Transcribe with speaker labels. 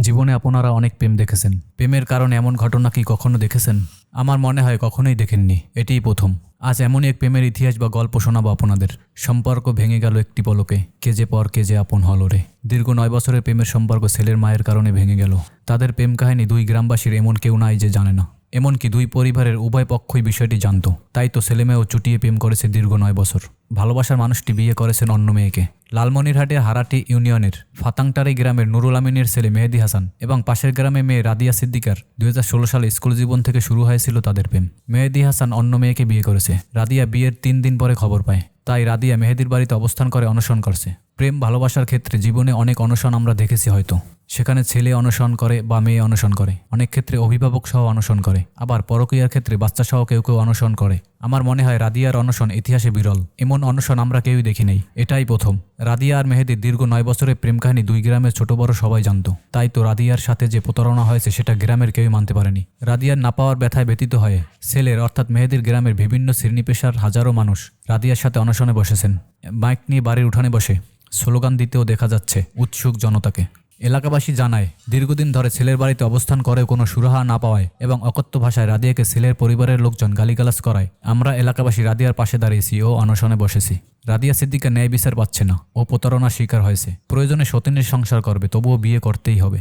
Speaker 1: জীবনে আপনারা অনেক প্রেম দেখেছেন। প্রেমের কারণে এমন ঘটনা কি কখনো দেখেছেন? আমার মনে হয় কখনোই দেখেননি। এটিই প্রথম। আজ এমনই এক প্রেমের ইতিহাস বা গল্প শোনাবো আপনাদের। সম্পর্ক ভেঙে গেল একটি পলকে। কে যে পর কে যে আপন হল রে। দীর্ঘ নয় বছরের প্রেমের সম্পর্ক ছেলের মায়ের কারণে ভেঙে গেল। তাদের প্রেম কাহিনী দুই গ্রামবাসীর এমন কেউ নাই যে জানে না। এমনকি দুই পরিবারের উভয় পক্ষই বিষয়টি জানত। তাই তো ছেলেমেয়েও চুটিয়ে প্রেম করেছে দীর্ঘ নয় বছর। ভালোবাসার মানুষটি বিয়ে করেছেন অন্য মেয়েকে। লালমনিরহাটের হারাটি ইউনিয়নের ফাতাংটারি গ্রামের নুরুল আমিনের ছেলে মেহেদি হাসান এবং পাশের গ্রামে মেয়ে রাদিয়া সিদ্দিকার দুই হাজার ষোলো সালে স্কুল জীবন থেকে শুরু হয়েছিল তাদের প্রেম। মেহেদি হাসান অন্য মেয়েকে বিয়ে করেছে। রাদিয়া বিয়ের তিন দিন পরে খবর পায়। তাই রাদিয়া মেহেদির বাড়িতে অবস্থান করে অনশন করছে। প্রেম ভালোবাসার ক্ষেত্রে জীবনে অনেক অনশন আমরা দেখেছি হয়তো। সেখানে ছেলে অনশন করে বা মেয়ে অনশন করে। অনেক ক্ষেত্রে অভিভাবক সহ অনশন করে। আবার পরকীয়ার ক্ষেত্রে বাচ্চা সহ কেউ কেউ অনশন করে। আমার মনে হয় রাদিয়ার অনশন ইতিহাসে বিরল। এমন অনশন আমরা কেউই দেখি নেই। এটাই প্রথম। রাদিয়া আর মেহেদির দীর্ঘ নয় বছরের প্রেম কাহিনী দুই গ্রামের ছোট বড় সবাই জানতো। তাই তো রাদিয়ার সাথে যে প্রতারণা হয়েছে সেটা গ্রামের কেউই মানতে পারেনি। রাদিয়ার না পাওয়ার ব্যথায় ব্যতীত হয়ে ছেলের অর্থাৎ মেহেদির গ্রামের বিভিন্ন শ্রেণি পেশার হাজারো মানুষ রাদিয়ার সাথে অনশনে বসেছেন। মাইক নিয়ে বাড়ির উঠানে বসে। স্লোগান দিতেও দেখা যাচ্ছে, উৎসুক জনতাকে। এলাকাবাসী জানায়, দীর্ঘদিন ধরে ছেলের বাড়িতে অবস্থান করে কোনো সুরাহা না পাওয়ায় এবং অকথ্য ভাষায় রাদিয়াকে ছেলের পরিবারের লোকজন গালিগালাজ করায়। আমরা এলাকাবাসী রাদিয়ার পাশে দাঁড়িয়েছি ও অনশনে বসেছি। রাদিয়া সিদ্দিকা ন্যায় বিচার পাচ্ছে না ও প্রতারণার শিকার হয়েছে। প্রয়োজনে সতীনের সংসার করবে, তবুও বিয়ে করতেই হবে।